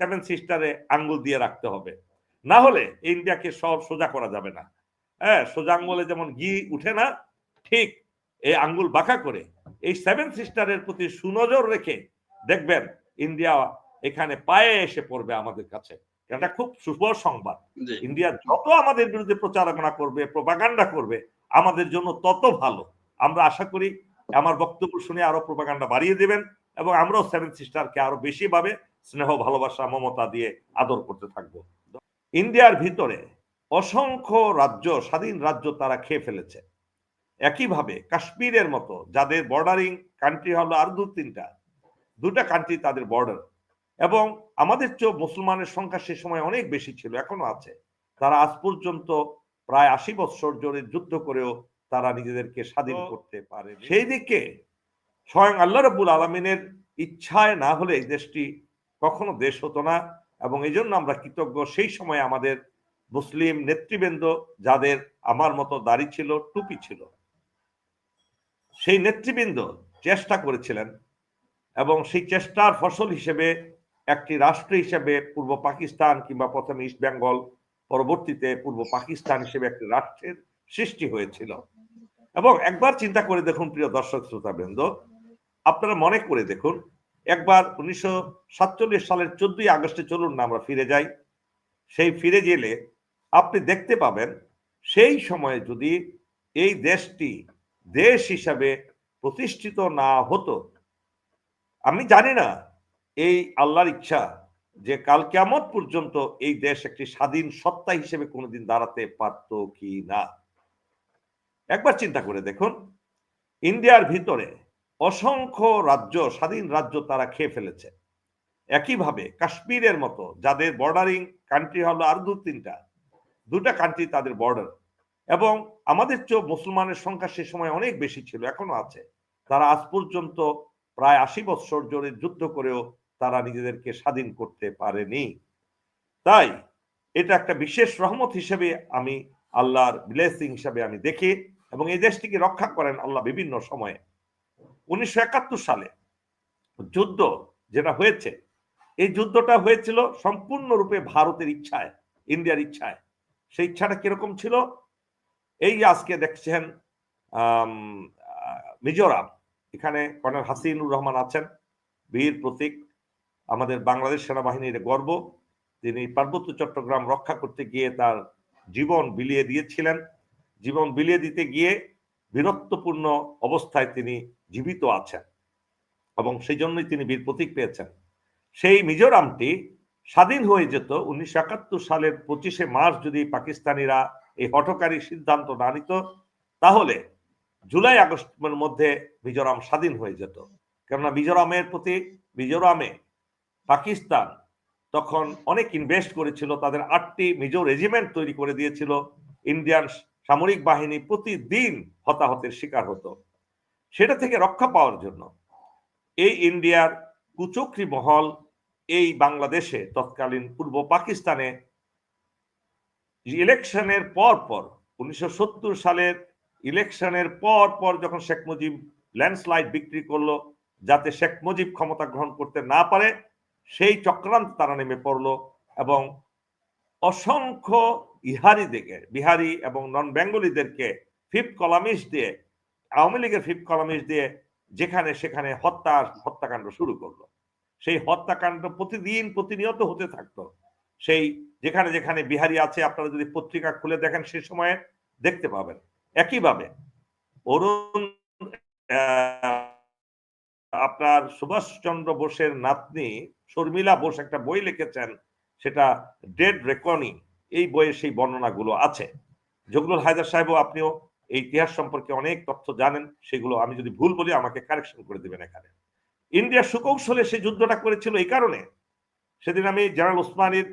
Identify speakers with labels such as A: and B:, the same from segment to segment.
A: Seven সিস্টারে আঙ্গুল দিয়ে রাখতে হবে। না হলে ইন্ডিয়াকে সব সোজা করা যাবে না। হ্যাঁ সোজা আঙ্গুলে যেমন ঘি উঠে না ঠিক এই আঙ্গুল বাঁকা করে এই সেভেন সিস্টারের প্রতি সুনজর রেখে দেখবেন ইন্ডিয়া এখানে পায়ে এসে পড়বে আমাদের কাছে। এটা খুব শুভ সংবাদ। ইন্ডিয়া যত আমাদের বিরুদ্ধে প্রচারণা করবে প্রপাগান্ডা করবে আমাদের জন্য তত ভালো। আমরা আশা করি আমার বক্তব্য শুনে আরও প্রপাগান্ডা বাড়িয়ে দেবেন এবং আমরাও সেভেন সিস্টারকে আরও বেশি ভাবে স্নেহ ভালোবাসা মমতা দিয়ে আদর করতে থাকব। ইন্ডিয়ার ভিতরে অসংখ্য রাজ্য স্বাধীন রাজ্য তারা খেয়ে ফেলেছে। একইভাবে কাশ্মীরের মতো যাদের বর্ডারিং কান্ট্রি হলো আর দু তিনটা দুটা কান্ট্রি তাদের বর্ডার এবং আমাদের চেয়েও মুসলমানের সংখ্যা সে সময় অনেক বেশি ছিল এখনও আছে। তারা আজ পর্যন্ত প্রায় আশি বৎসর জোরে যুদ্ধ করেও তারা নিজেদেরকে স্বাধীন করতে পারে সেই দিকে স্বয়ং আল্লাহ রবুল আলমিনের ইচ্ছায় না হলে এই দেশটি কখনো দেশ হতো না এবং এই জন্য আমরা কৃতজ্ঞ। সেই সময় আমাদের মুসলিম নেতৃবৃন্দ যাদের আমার মতো দাড়ি ছিল, টুপি ছিল, সেই নেতৃবৃন্দ চেষ্টা করেছিলেন এবং সেই চেষ্টার ফসল হিসেবে একটি রাষ্ট্র হিসেবে পূর্ব পাকিস্তান কিংবা প্রথমে ইস্ট বেঙ্গল, পরবর্তীতে পূর্ব পাকিস্তান হিসেবে একটি রাষ্ট্রের সৃষ্টি হয়েছিল। এবং একবার চিন্তা করে দেখুন, প্রিয় দর্শক শ্রোতাবৃন্দ, আপনারা মনে করে দেখুন একবার উনিশশো সাতচল্লিশ সালের চোদ্দই আগস্টে চলুন না, আমরা ফিরে যাই। সেই ফিরে গেলে আপনি দেখতে পাবেন, সেই সময়ে যদি এই দেশটি দেশ হিসাবে প্রতিষ্ঠিত না হতো, আমি জানি না এই আল্লাহর ইচ্ছা যে কাল কেমন পর্যন্ত এই দেশ একটি স্বাধীন সত্তা হিসেবে কোনোদিন দাঁড়াতে পারত কি না। একবার চিন্তা করে দেখুন, ইন্ডিয়ার ভিতরে অসংখ্য রাজ্য, স্বাধীন রাজ্য তারা খেয়ে ফেলেছে। একইভাবে কাশ্মীরের মতো, যাদের বর্ডারিং কান্ট্রি হলো আর দু, তিনটা, দুটা কান্ট্রি তাদের বর্ডার এবং আমাদের চেয়েও মুসলমানের সংখ্যা সে সময় অনেক বেশি ছিল, এখনও আছে। তারা আজ পর্যন্ত প্রায় আশি বৎসর জোরে যুদ্ধ করেও তারা নিজেদেরকে স্বাধীন করতে পারেনি। তাই এটা একটা বিশেষ রহমত হিসেবে আমি আল্লাহর ব্লেসিং হিসাবে আমি দেখি এবং এই দেশটিকে রক্ষা করেন আল্লাহ বিভিন্ন সময়ে। উনিশশো একাত্তর সালে যুদ্ধ যেটা হয়েছে, এই যুদ্ধটা হয়েছিল সম্পূর্ণরূপে ভারতের ইচ্ছায়, ইন্ডিয়ার ইচ্ছায়। সেই ইচ্ছাটা কীরকম ছিল? এই আজকে দেখছেন মিজোরাম, এখানে কর্নেল হাসিনুর রহমান আছেন, বীর প্রতীক, আমাদের বাংলাদেশ সেনাবাহিনীর গর্ব। তিনি পার্বত্য চট্টগ্রাম রক্ষা করতে গিয়ে তার জীবন বিলিয়ে দিয়েছিলেন। জীবন বিলিয়ে দিতে গিয়ে বীরত্বপূর্ণ অবস্থায় তিনি জীবিত আছেন এবং সেই জন্যই তিনি বীর প্রতীক পেয়েছেন। সেই মিজোরামটি স্বাধীন হয়ে যেত উনিশশো একাত্তর সালের পঁচিশে মার্চ যদি পাকিস্তানিরা এই হঠকারী সিদ্ধান্ত না নিত, তাহলে জুলাই আগস্টের মধ্যে মিজোরাম স্বাধীন হয়ে যেত। কেননা মিজোরামের প্রতি, মিজোরামে পাকিস্তান তখন অনেক ইনভেস্ট করেছিল, তাদের আটটি মিজো রেজিমেন্ট তৈরি করে দিয়েছিল। ইন্ডিয়ান সামরিক বাহিনী প্রতিদিন হতাহতের শিকার হতো। সেটা থেকে রক্ষা পাওয়ার জন্য এই ইন্ডিয়ার কুচক্রি মহল এই বাংলাদেশে তৎকালীন পূর্ব পাকিস্তানে ইলেকশনের পর পর, উনিশশো সত্তর সালের ইলেকশনের পর পর যখন শেখ মুজিব ল্যান্ডস্লাইড বিক্রি করল যাতে শেখ মুজিব ক্ষমতা গ্রহণ করতে না পারে, সেই চক্রান্ত তারা নেমে পড়ল এবং অসংখ্য ইহারিদেরকে, বিহারি এবং নন বেঙ্গলিদেরকে ফিফথ কলামিস দিয়ে আওয়ামী লীগের ফিফথ কলামিস দিয়ে যেখানে সেখানে হত্যা হত্যাকাণ্ড শুরু করল। সেই হত্যাকাণ্ড প্রতিদিন প্রতিনিয়ত হতে থাকতো। সেই যেখানে যেখানে বিহারি আছে, আপনারা যদি পত্রিকা খুলে দেখেন সে সময়ে দেখতে পাবেন। একইভাবে অরুণ আপনার সুভাষচন্দ্র বোসের নাতনি শর্মিলা বোস একটা বই লিখেছেন, সেটা ডেড রেকনি এই বইয়ে সেই বর্ণনাগুলো আছে। জগলুল হায়দার সাহেবও আপনিও এই ইতিহাস সম্পর্কে অনেক তথ্য জানেন, সেগুলো আমি যদি ভুল বলি, আমাকে কারেকশন করে দেবেন এখানে। ইন্ডিয়া সুকৌশলে সেই যুদ্ধটা করেছিল এই কারণে। সেদিন আমি জেনারেল ওসমানীর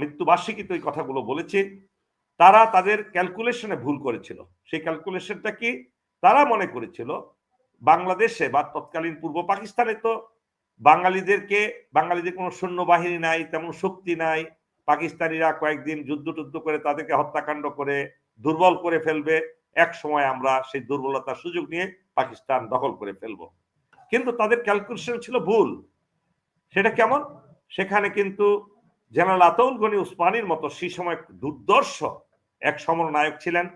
A: মৃত্যুবার্ষিকীতে এই কথাগুলো বলেছি। তারা তাদের ক্যালকুলেশনে ভুল করেছিল। সেই ক্যালকুলেশনটা কি? তারা মনে করেছিল, বাংলাদেশে বা তৎকালীন পূর্ব পাকিস্তানে তো বাঙালিদেরকে, বাঙালিদের কোনো সৈন্যবাহিনী নাই, তেমন শক্তি নাই। পাকিস্তানিরা কয়েকদিন যুদ্ধ টুদ্ধ করে তাদেরকে হত্যাকাণ্ড করে দুর্বল করে ফেলবে, এক সময় আমরা সেই দুর্বলতার সুযোগ নিয়ে পাকিস্তান দখল করে ফেলব। কিন্তু তাদের ক্যালকুলেশন ছিল ভুল। সেটা কেমন? সেখানে কিন্তু জেনারেল আতউল গনি উসমানির মতো সেই সময় দুর্দর্শ এক সমরনায়ক ছিলেন,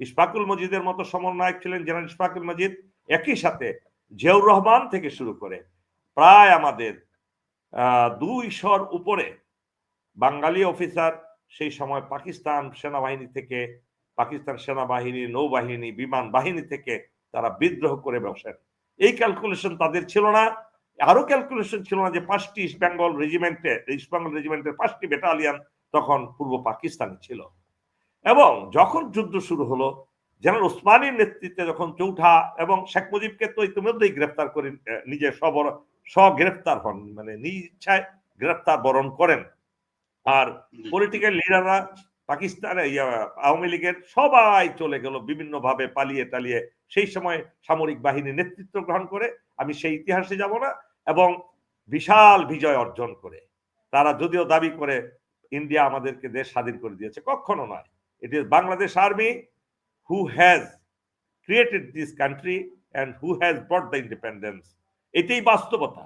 A: ইশফাকুল মজিদের মতো সমরনায়ক ছিলেন জেনারেল ইশফাকুল মজিদ, একই সাথে জিয়াউর রহমান থেকে শুরু করে প্রায় আমাদের দুইশোর উপরে বাঙালি অফিসার সেই সময় পাকিস্তান সেনাবাহিনী থেকে পাকিস্তান সেনাবাহিনী নৌবাহিনী বিমান বাহিনী থেকে তারা বিদ্রোহ করে বসেন। এই ক্যালকুলেশন তাদের ছিল না। আরও ক্যালকুলেশন ছিল না যে পাঁচটি ইস্ট বেঙ্গল রেজিমেন্টে ইস্ট বেঙ্গল রেজিমেন্টের পাঁচটি ব্যাটালিয়ান তখন পূর্ব পাকিস্তানে ছিল। এবং যখন যুদ্ধ শুরু হলো জেনারেল ওসমানীর নেতৃত্বে যখন চৌঠা এবং শেখ মুজিবকে তো ইতিমধ্যেই গ্রেফতার করে নিজে সবর স্বগ্রেফতার হন মানে নিজ ইচ্ছায় গ্রেফতার বরণ করেন। আর পলিটিক্যাল লিডাররা পাকিস্তানে আওয়ামী লীগের সবাই চলে গেল বিভিন্ন ভাবে পালিয়ে টালিয়ে। সেই সময় সামরিক বাহিনী নেতৃত্ব গ্রহণ করে, আমি সেই ইতিহাসে যাব না, এবং বিশাল বিজয় অর্জন করে। তারা যদিও দাবি করে, ইন্ডিয়া আমাদেরকে দেশ স্বাধীন করে দিয়েছে, কখনো নয়। It is Bangladesh army who has created this country and who has brought the independence এটাই বাস্তবতা।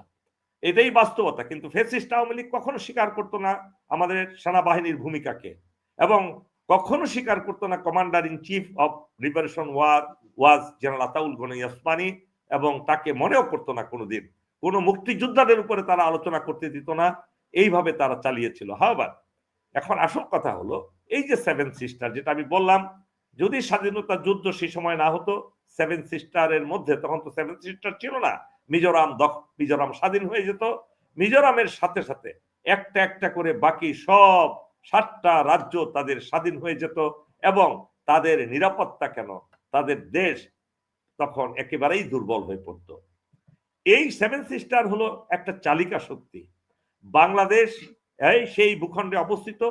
A: এটাই বাস্তবতা, কিন্তু ফেসিস্ট আওয়ামী লীগ কখনো স্বীকার করতো না আমাদের সেনাবাহিনীর ভূমিকাকে। এবং কখনো স্বীকার করতো না commander in chief of liberation war was general Ataul Gani Osmani এবং তাকে মনেও করতো না কোনোদিন। কোনো মুক্তিযোদ্ধাদের উপরে তারা আলোচনা করতে দিত না, এইভাবে তারা চালিয়েছিল। হাওবার এখন আসল কথা হলো, এই যে সেভেন সিস্টার যেটা আমি বললাম, যদি স্বাধীনতা যুদ্ধ সেই সময় না হতো সেভেন সিস্টারের মধ্যে তখন তো সেভেন সিস্টার ছিল না। মিজোরাম মিজোরাম স্বাধীন হয়ে যেত। মিজোরামের সাথে সাথে একটা একটা করে বাকি সব সাতটা রাজ্য তাদের স্বাধীন হয়ে যেত এবং তাদের নিরাপত্তা কেন? তাদের দেশ তখন একেবারেই দুর্বল হয়ে পড়ত। এই সেভেন সিস্টার হলো একটা চালিকা শক্তি। বাংলাদেশ, এই সেই ভূখণ্ডে অবস্থিত।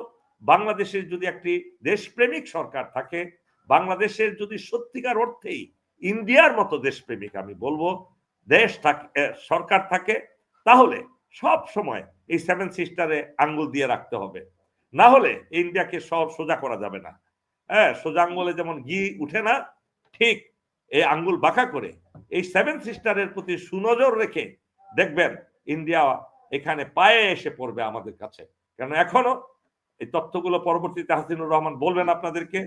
A: বাংলাদেশের যদি একটি দেশপ্রেমিক সরকার থাকে, বাংলাদেশের যদি সত্যিকার অর্থেই ইন্ডিয়ার মতো দেশপ্রেমিক আমি বলব, দেশ থাকে সরকার থাকে, তাহলে সব সময় এই সেভেন সিস্টারে আঙ্গুল দিয়ে রাখতে হবে। না হলে ইন্ডিয়াকে সব সোজা করা যাবে না। হ্যাঁ সোজা আঙ্গুলে যেমন ঘি উঠে না, ঠিক এই আঙ্গুল বাঁকা করে এই সেভেন সিস্টারের প্রতি সুনজর রেখে দেখবেন ইন্ডিয়া এখানে পায়ে এসে পড়বে আমাদের কাছে। কেন এখনও এই তথ্যগুলো পরবর্তীতে হাসিনুর রহমান বলবেন আপনাদেরকে,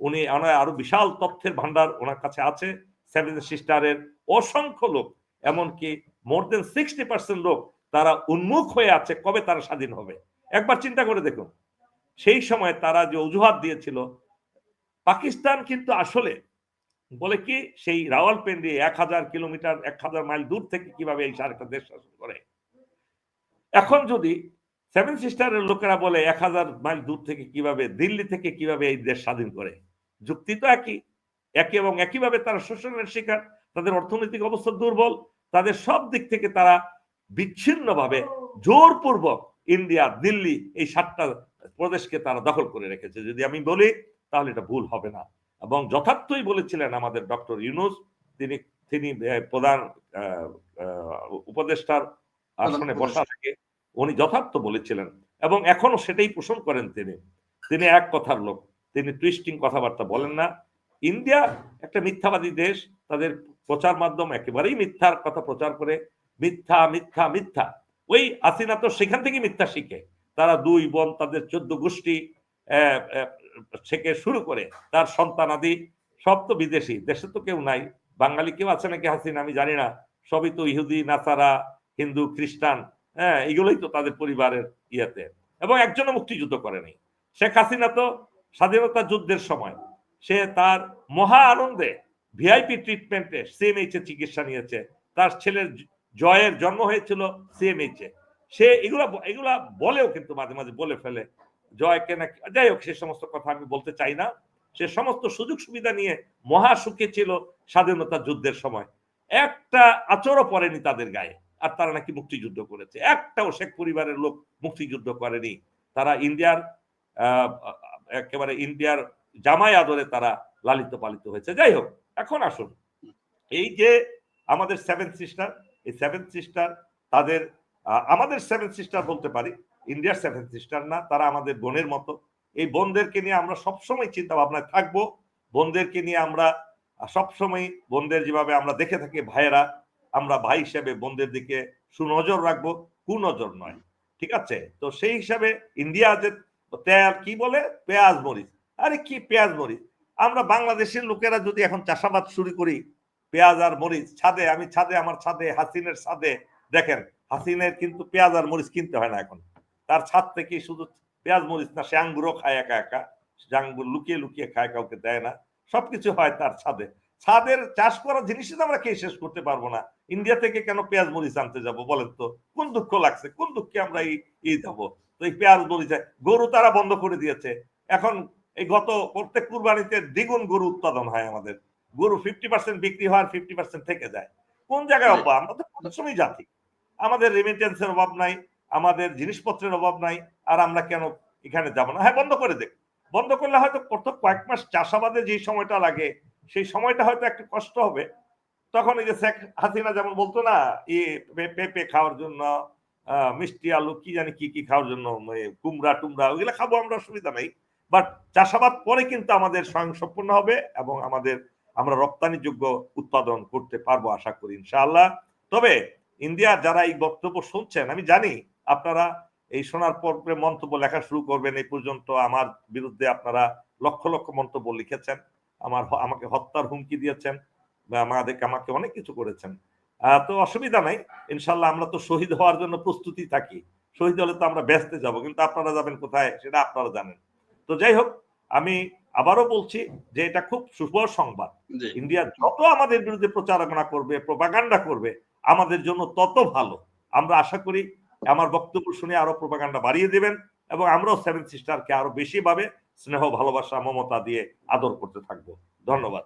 A: উনি আরও বিশাল তথ্যের ভান্ডার ওনার কাছে আছে। সেভেন সিস্টারের অসংখ্য লোক, এমনকি মোর দেন সিক্সটি পার্সেন্ট লোক তারা উন্মুখ হয়ে আছে কবে তারা স্বাধীন হবে। একবার চিন্তা করে দেখুন। সেই সময় তারা যে অজুহাত দিয়েছিল, পাকিস্তান কিন্তু আসলে বলে কি, সেই রাওয়ালপিন্ডি এক হাজার কিলোমিটার, এক হাজার মাইল দূর থেকে কীভাবে এই সারটা দেশ শাসন করে? এখন যদি সেভেন সিস্টারের লোকেরা বলে এক হাজার মাইল দূর থেকে কীভাবে, দিল্লি থেকে কীভাবে এই দেশ স্বাধীন করে? যুক্তি তো একই একই এবং একইভাবে তারা শোষণের শিকার, তাদের অর্থনৈতিক অবস্থা দুর্বল, তাদের সব দিক থেকে তারা বিচ্ছিন্নভাবে জোরপূর্বক ইন্ডিয়া, দিল্লি এই সাতটা প্রদেশকে তারা দখল করে রেখেছে। যদি আমি বলি তাহলে এটা ভুল হবে না। এবং যথার্থই বলেছিলেন আমাদের ডক্টর ইউনুস তিনি তিনি প্রধান উপদেষ্টার আসনে বসা থেকে উনি যথার্থ বলেছিলেন। এবং এখনও সেটাই পোষণ করেন তিনি। তিনি এক কথার লোক। তিনি টুইস্টিং কথাবার্তা বলেন না। ইন্ডিয়া একটা মিথ্যাবাদী দেশ। তাদের প্রচার মাধ্যম একেবারেই মিথ্যার কথা প্রচার করে মিথ্যা মিথ্যা মিথ্যা। ওই আসিনা তো সেখান থেকে মিথ্যা শিখে। তারা দুই বোন তাদের চোদ্দ গোষ্ঠী থেকে শুরু করে তার সন্তান আদি সব তো বিদেশি, দেশে তো কেউ নাই। বাঙালি কেউ আছে নাকি হাসিনা? আমি জানি না। সবই তো ইহুদি, নাসারা, হিন্দু, খ্রিস্টান হ্যাঁ এগুলোই তো তাদের পরিবারের ইয়েতে। এবং একজনও মুক্তিযুদ্ধ করেনি। শেখ হাসিনা তো স্বাধীনতা যুদ্ধের সময় সে তার মহা আনন্দে ভিআইপি ট্রিটমেন্টে সিএমএইচ চিকিৎসা নিয়েছে। তার ছেলের জয়ের জন্ম হয়েছিল সিএমএইচ সে এগুলা এগুলা বলেও কিন্তু মাঝে মাঝে বলে ফেলে। জয়কে নাকি, যাই হোক, সে সমস্ত কথা আমি বলতে চাই না। সে সমস্ত সুযোগ সুবিধা নিয়ে মহা সুখে ছিল স্বাধীনতা যুদ্ধের সময়। একটা আচরও পড়েনি তাদের গায়ে। আর তারা নাকি মুক্তিযুদ্ধ করেছে। একটাও শেখ পরিবারের লোক মুক্তিযুদ্ধ করেনি। তারা ইন্ডিয়ার একেবারে ইন্ডিয়ার জামাই আদরে তারা লালিত পালিত হয়েছে। যাই হোক, এখন আসুন। এই যে আমাদের সেভেন সিস্টার এই সেভেন সিস্টার তাদের আমাদের সেভেন সিস্টার বলতে পারি ইন্ডিয়ার সেভেন সিস্টার না, তারা আমাদের বোনের মতো। এই বোনদেরকে নিয়ে আমরা সবসময় চিন্তা ভাবনায় থাকব। বোনদেরকে নিয়ে আমরা সবসময় বোনদের যেভাবে আমরা দেখে থাকি, ভাইয়েরা, আমরা ভাই হিসেবে বোনদের দিকে সুনজর রাখব, কুনজর নয়। ঠিক আছে? তো সেই হিসাবে ইন্ডিয়া যে কি বলে? পেঁয়াজ মরিচ। আরে কি পেঁয়াজ মরিচ? আমরা বাংলাদেশের লোকেরা যদি এখন চাষাবাদ শুরু করি, পেঁয়াজ আর মরিচ ছাদে, আমি ছাদে, আমার ছাদে, হাসিনের ছাদে, দেখেন হাসিনের কিন্তু পেঁয়াজ আর মরিচ কিনতে হয় না এখন। তার ছাদ থেকে শুধু পেঁয়াজ মরিচ না সে আঙ্গুরও খায় একা একা। সে আঙ্গুর লুকিয়ে লুকিয়ে খায় কাউকে দেয় না। সবকিছু হয় তার ছাদে। ছাদের চাষ করা জিনিসই তো আমরা খেয়ে শেষ করতে পারব না। ইন্ডিয়া থেকে কেন পেঁয়াজ মরিচ আনতে যাব বলেন তো? কোন দুঃখ লাগছে? কোন দুঃখে আমরা এই এই যাব? তো এই পেঁয়াজ মরিচ গরু তারা বন্ধ করে দিয়েছে। এখন এই গত প্রত্যেক কুরবানিতে দ্বিগুণ গরু উৎপাদন হয় আমাদের। গরু ফিফটি পার্সেন্ট বিক্রি হয় ফিফটি পার্সেন্ট থেকে যায়। কোন জায়গায়
B: Right.
A: অভাব আমরা তো পরিশ্রমী জাতি। আমাদের রেমিটেন্সের অভাব নাই, আমাদের জিনিসপত্রের অভাব নাই, আর আমরা কেন এখানে যাব না? হ্যাঁ বন্ধ করে দেখ বন্ধ করলে হয়তো প্রথম কয়েক মাস চাষাবাদে যে সময়টা লাগে, সেই সময়টা হয়তো একটু কষ্ট হবে। তখন এই যে শেখ হাসিনা যেমন বলতো না ই পেঁপে খাওয়ার জন্য মিষ্টি, আলু, কি জানি কি কি খাওয়ার জন্য কুমড়া, টুমড়া, ওইগুলো খাব, আমরা অসুবিধা নেই। বাট চাষাবাদ পরে কিন্তু আমাদের স্বয়ংসম্পূর্ণ হবে এবং আমাদের আমরা রপ্তানিযোগ্য উৎপাদন করতে পারব, আশা করি, ইনশাআল্লাহ। তবে ইন্ডিয়ার যারা এই বক্তব্য শুনছেন আমি জানি আপনারা এই শোনার পর মন্তব্য লেখা শুরু করবেন এই পর্যন্ত আমার বিরুদ্ধে আপনারা লক্ষ লক্ষ মন্তব্য লিখেছেন আমার আমাকে হত্যার হুমকি দিয়েছেন আমাদেরকে আমাকে অনেক কিছু করেছেন। তো অসুবিধা নাই ইনশাল্লাহ আমরা তো শহীদ হওয়ার জন্য প্রস্তুতি থাকি। শহীদ হলে তো আমরা ব্যস্ত যাব কিন্তু আপনারা যাবেন কোথায় সেটা আপনারা জানেন। তো যাই হোক আমি আবারও বলছি যে এটা খুব শুভ সংবাদ। ইন্ডিয়া যত আমাদের বিরুদ্ধে প্রচারণা করবে প্রপাগান্ডা করবে আমাদের জন্য তত ভালো। আমরা আশা করি আমার বক্তব্য শুনে আরও প্রপাগান্ডা বাড়িয়ে দেবেন এবং আমরাও সেভেন সিস্টারকে আরও বেশিভাবে স্নেহ, ভালোবাসা, মমতা দিয়ে আদর করতে থাকব। ধন্যবাদ।